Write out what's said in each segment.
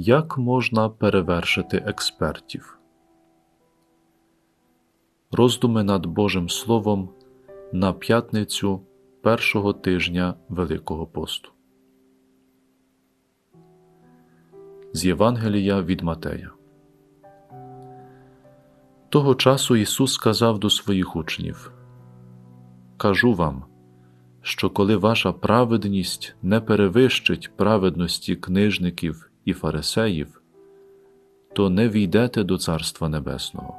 Як можна перевершити експертів? Роздуми над Божим Словом на п'ятницю першого тижня Великого посту. З Євангелія від Матея. Того часу Ісус сказав до своїх учнів: Кажу вам, що коли ваша праведність не перевищить праведності книжників і фарисеїв, то не війдете до Царства Небесного.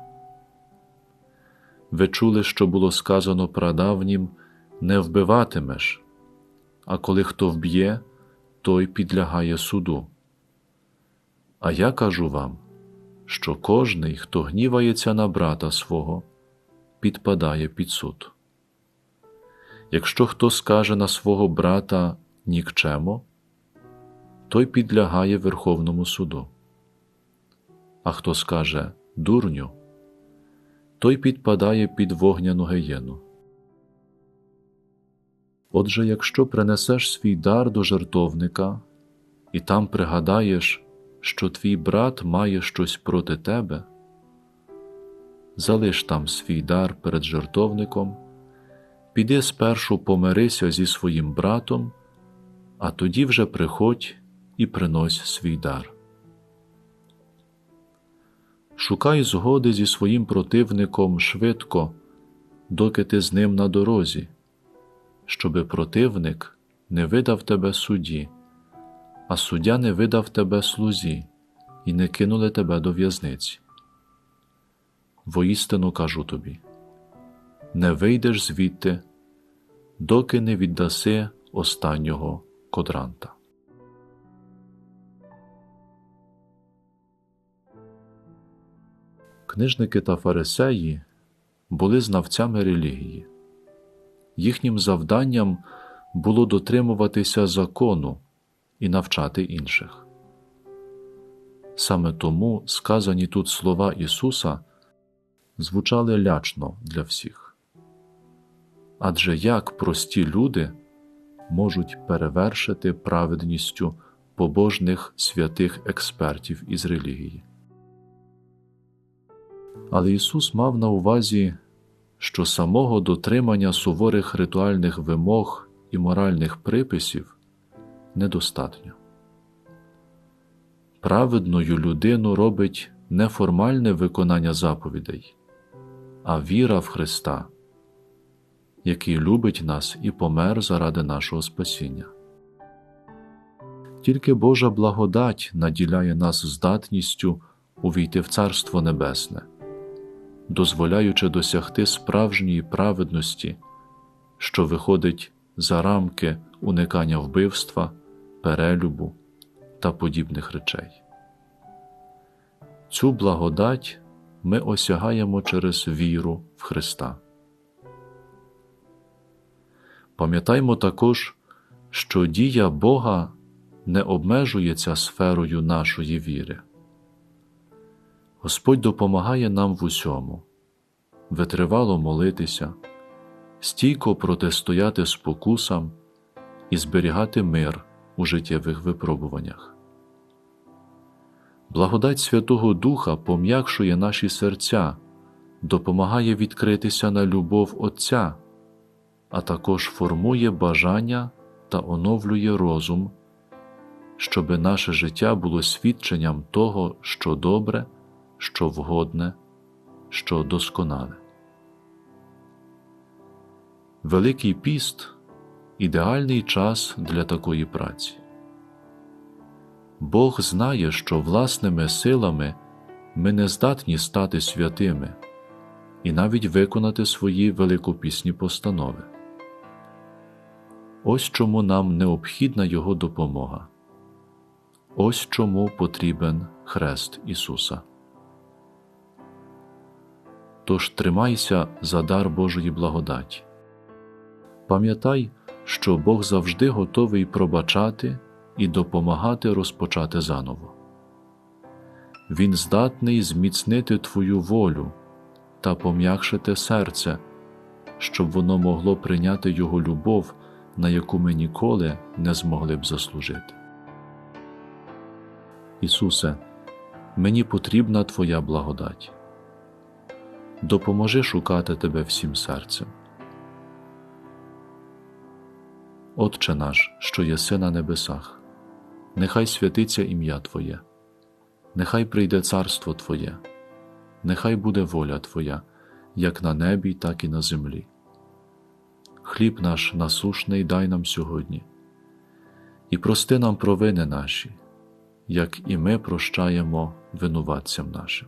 Ви чули, що було сказано прадавнім не вбиватимеш, а коли хто вб'є, той підлягає суду. А я кажу вам, що кожний, хто гнівається на брата свого, підпадає під суд. Якщо хто скаже на свого брата нікчемо, той підлягає Верховному суду. А хто скаже дурню, той підпадає під вогняну гієну. Отже, якщо принесеш свій дар до жертовника і там пригадаєш, що твій брат має щось проти тебе, залиш там свій дар перед жертовником, піди спершу помирися зі своїм братом, а тоді вже приходь і принось свій дар. Шукай згоди зі своїм противником швидко, доки ти з ним на дорозі, щоби противник не видав тебе судді, а суддя не видав тебе слузі і не кинули тебе до в'язниці. Воістину кажу тобі не вийдеш звідти, доки не віддаси останнього кодранта. Книжники та фарисеї були знавцями релігії. Їхнім завданням було дотримуватися закону і навчати інших. Саме тому сказані тут слова Ісуса звучали лячно для всіх. Адже як прості люди можуть перевершити праведністю побожних святих експертів із релігії? Але Ісус мав на увазі, що самого дотримання суворих ритуальних вимог і моральних приписів недостатньо. Праведною людину робить не формальне виконання заповідей, а віра в Христа, який любить нас і помер заради нашого спасіння. Тільки Божа благодать наділяє нас здатністю увійти в Царство Небесне дозволяючи досягти справжньої праведності, що виходить за рамки уникання вбивства, перелюбу та подібних речей. Цю благодать ми осягаємо через віру в Христа. Пам'ятаймо також, що дія Бога не обмежується сферою нашої віри. Господь допомагає нам в усьому, витривало молитися, стійко протистояти спокусам і зберігати мир у життєвих випробуваннях. Благодать Святого Духа пом'якшує наші серця, допомагає відкритися на любов Отця, а також формує бажання та оновлює розум, щоби наше життя було свідченням того, що добре що вгодне, що досконале. Великий піст ідеальний час для такої праці. Бог знає, що власними силами ми не здатні стати святими і навіть виконати свої великопісні постанови. Ось чому нам необхідна Його допомога. Ось чому потрібен хрест Ісуса. Тож тримайся за дар Божої благодаті. Пам'ятай, що Бог завжди готовий пробачати і допомагати розпочати заново. Він здатний зміцнити твою волю та пом'якшити серце, щоб воно могло прийняти Його любов, на яку ми ніколи не змогли б заслужити. Ісусе, мені потрібна Твоя благодать. Допоможи шукати Тебе всім серцем. Отче наш, що єси на небесах, нехай святиться ім'я Твоє, нехай прийде царство Твоє, нехай буде воля Твоя, як на небі, так і на землі. Хліб наш насушний дай нам сьогодні, і прости нам провини наші, як і ми прощаємо винуватцям нашим.